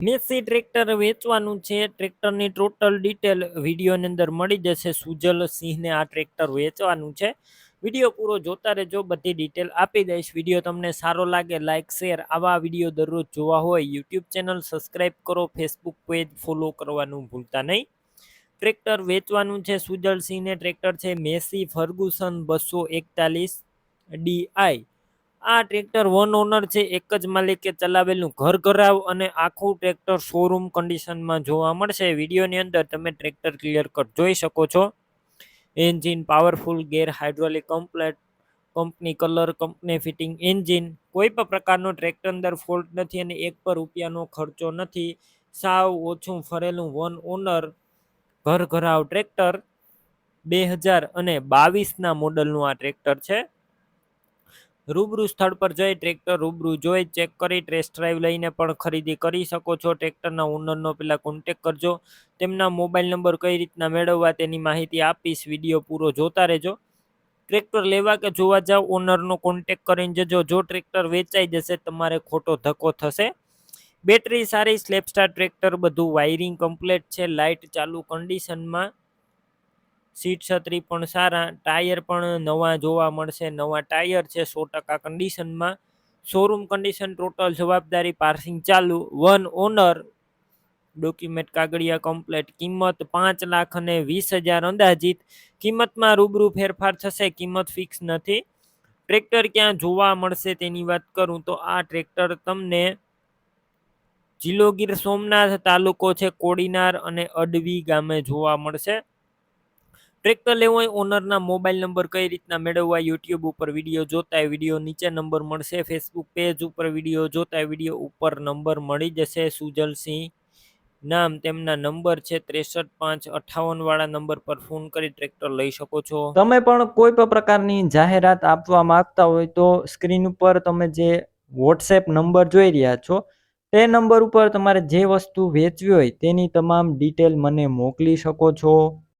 Massey tractor વેચવાનું છે. ટ્રેક્ટરની ટોટલ ડિટેલ વિડીયોની અંદર મળી જશે. સુજલ સિંહને આ ટ્રેક્ટર વેચવાનું છે. વીડિયો પૂરો જોતા રહેજો. બધી ડિટેલ આપી દઈશ. વીડિયો તમને સારો લાગે લાઇક શેર આવા વીડિયો દરરોજ જોવા હોય, યુટ્યુબ ચેનલ સબસ્ક્રાઈબ કરો, ફેસબુક પેજ ફોલો કરવાનું ભૂલતા નહીં. ટ્રેક્ટર વેચવાનું છે. સુજલ સિંહને ટ્રેક્ટર છે. મેસી ફર્ગુસન બસો એકતાલીસ ડીઆઈ આ ટ્રેક્ટર વન ઓનર છે, એક જ માલિકે ચલાવેલું ઘર ઘરાવ અને આખું ટ્રેક્ટર શોરૂમ કન્ડિશનમાં જોવા મળશે. વિડીયોની અંદર તમે ટ્રેક્ટર ક્લિયર કટ જોઈ શકો છો. Engine powerful gear hydraulic complete company colour company fitting engine કોઈ પણ પ્રકારનો ટ્રેક્ટર અંદર ફોલ્ટ નથી અને એક પર રૂપિયાનો ખર્ચો નથી. સાવ ઓછું ફરેલું વન ઓનર ઘર ઘરાવ ટ્રેક્ટર બે હજાર અને બાવીસના મોડલનું આ ટ્રેક્ટર છે. રૂબરૂ સ્થળ પર જઈ ટ્રેક્ટર રૂબરૂ જોઈ, ચેક કરી, ટેસ્ટ ડ્રાઈવ લઈને પણ ખરીદી કરી શકો છો. ટ્રેક્ટરના ઓનરનો પહેલાં કોન્ટેક કરજો. તેમના મોબાઈલ નંબર કઈ રીતના મેળવવા તેની માહિતી આપીશ. વીડિયો પૂરો જોતા રહેજો. ટ્રેક્ટર લેવા કે જોવા જાવ, ઓનરનો કોન્ટેક કરીને જજો. જો ટ્રેક્ટર વેચાઈ જશે, તમારે ખોટો ધક્કો થશે. બેટરી સારી, સ્લેપસ્ટાર ટ્રેક્ટર, બધું વાયરિંગ કમ્પ્લેટ છે. લાઇટ ચાલુ કન્ડિશનમાં સીટ છત્રી પણ સારા, ટાયર પણ નવા જોવા મળશે. નવા ટાયર છે, સો ટકા કન્ડિશનમાં શોરૂમ કન્ડિશન ટોટલ જવાબદારી પાર્સિંગ ચાલુ. વન ઓનર ડોક્યુમેન્ટ કાગળિયા કમ્પ્લેટ કિંમત પાંચ લાખ અને વીસ હજાર અંદાજિત. કિંમતમાં રૂબરૂ ફેરફાર થશે, કિંમત ફિક્સ નથી. ટ્રેક્ટર ક્યાં જોવા મળશે તેની વાત કરું તો આ ટ્રેક્ટર તમને જિલ્લો ગીર સોમનાથ તાલુકો છે, કોડીનાર અને અડવી ગામે જોવા મળશે. ટ્રેક્ટર લેવું હોય ઓનરના મોબાઈલ નંબર કઈ રીતના મેળવવા યુટ્યુબ ઉપર વીડિયો જોતા વીડિયો નીચે નંબર મળશે ફેસબુક પેજ ઉપર વીડિયો જોતા વીડિયો ઉપર નંબર મળી જશે. સુજલસિંહ નામ તેમના નંબર છે, ત્રેસઠ પાંચ અઠાવન વાળા નંબર પર ફોન કરી ટ્રેક્ટર લઈ શકો છો. તમે પણ કોઈ પણ પ્રકારની જાહેરાત આપવા માંગતા હોય તો સ્ક્રીન ઉપર તમે જે વોટ્સએપ નંબર જોઈ રહ્યા છો, તે નંબર ઉપર તમારે જે વસ્તુ વેચવી હોય તેની તમામ ડિટેલ મને મોકલી શકો છો.